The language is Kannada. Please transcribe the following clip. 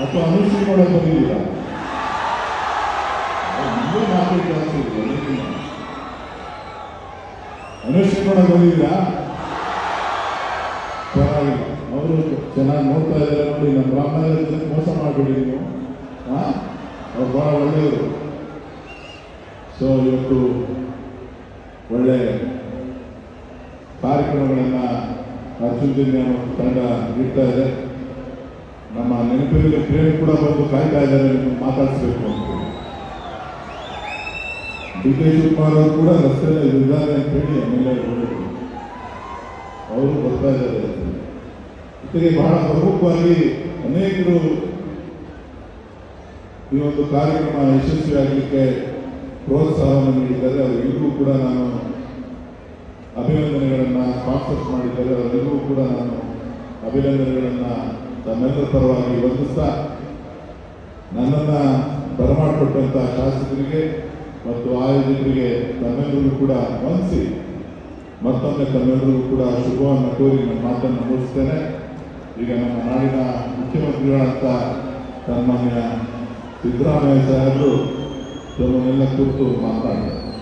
ಅಥವಾ ಕೂಡ ಬಂದಿದ್ದೀರಾ ನಿಮಗೆ ಮಾತು ಜಾಸ್ತಿ ಇದೆ. ಅನುಶ್ರೀ ಬಂದಿದ್ದೀರಾ ಪರವಾಗಿಲ್ಲ. ಅವರು ಚೆನ್ನಾಗಿ ನೋಡ್ತಾ ಇದ್ದಾರೆ ನೋಡಿ, ನಮ್ಮ ಜೊತೆ ಮೋಸ ಮಾಡಬೇಡಿ ನೀವು. ಹಾ ಅವ್ರು ಬಹಳ ಒಳ್ಳೆಯವರು. ಸೊ ಇವತ್ತು ಒಳ್ಳೆ ಕಾರ್ಯಕ್ರಮಗಳನ್ನು ಅರ್ಜುನ್ ಜಿಲ್ಲೆ ತಂಡ ಇಡ್ತಾ ಇದೆ. ನಮ್ಮ ನೆನಪಿನಲ್ಲಿ ಪ್ರೇಮ್ ಕೂಡ ಬಂದು ಕಾಯ್ತಾ ಇದ್ದಾರೆ ಮಾತಾಡಿಸ್ಬೇಕು ಅಂತ ಡಿ ಕೆ ಶಿವಕುಮಾರ್ ಅವರು ಕೂಡ ರಸ್ತೆಯಲ್ಲಿ ಇದ್ದಾರೆ ಅಂತ ಹೇಳಿ ಎಂ ಎಲ್ ಎ ಅವರು ಬರ್ತಾ ಇದ್ದಾರೆ ಜೊತೆಗೆ ಬಹಳ ಪ್ರಮುಖವಾಗಿ ಅನೇಕರು ಈ ಒಂದು ಕಾರ್ಯಕ್ರಮ ಯಶಸ್ವಿಯಾಗಲಿಕ್ಕೆ ಪ್ರೋತ್ಸಾಹವನ್ನು ನೀಡಿದ್ದಾರೆ. ಅವರಿಗೂ ಕೂಡ ನಾನು ಅಭಿನಂದನೆಗಳನ್ನು ಸ್ಪಾನ್ಸರ್ಸ್ ಮಾಡಿದ್ದಾರೆ. ಅವರಿಗೂ ಕೂಡ ನಾನು ಅಭಿನಂದನೆಗಳನ್ನು ತಮ್ಮೆಲ್ಲರ ಪರವಾಗಿ ವಂದಿಸ್ತಾ ನನ್ನನ್ನು ಬರಮಾಡಿಕೊಟ್ಟಂಥ ಶಾಸಕರಿಗೆ ಮತ್ತು ಆಯೋಜಕರಿಗೆ ತಮ್ಮೆಲ್ಲರಿಗೂ ಕೂಡ ವಂದಿಸಿ ಮತ್ತೊಮ್ಮೆ ತಮ್ಮೆಲ್ಲರಿಗೂ ಕೂಡ ಶುಭವನ್ನು ಕೋರಿ ನನ್ನ ಮಾತನ್ನು ಮುಗಿಸ್ತೇನೆ. ಈಗ ನಮ್ಮ ನಾಡಿನ ಮುಖ್ಯಮಂತ್ರಿಗಳಂತ ಸನ್ಮಾನ್ಯ ಸಿದ್ದರಾಮಯ್ಯ ಸಾಹೇಬರು ತಮ್ಮನ್ನೆಲ್ಲ ಕುರಿತು ಮಾತನಾಡಿದ್ದಾರೆ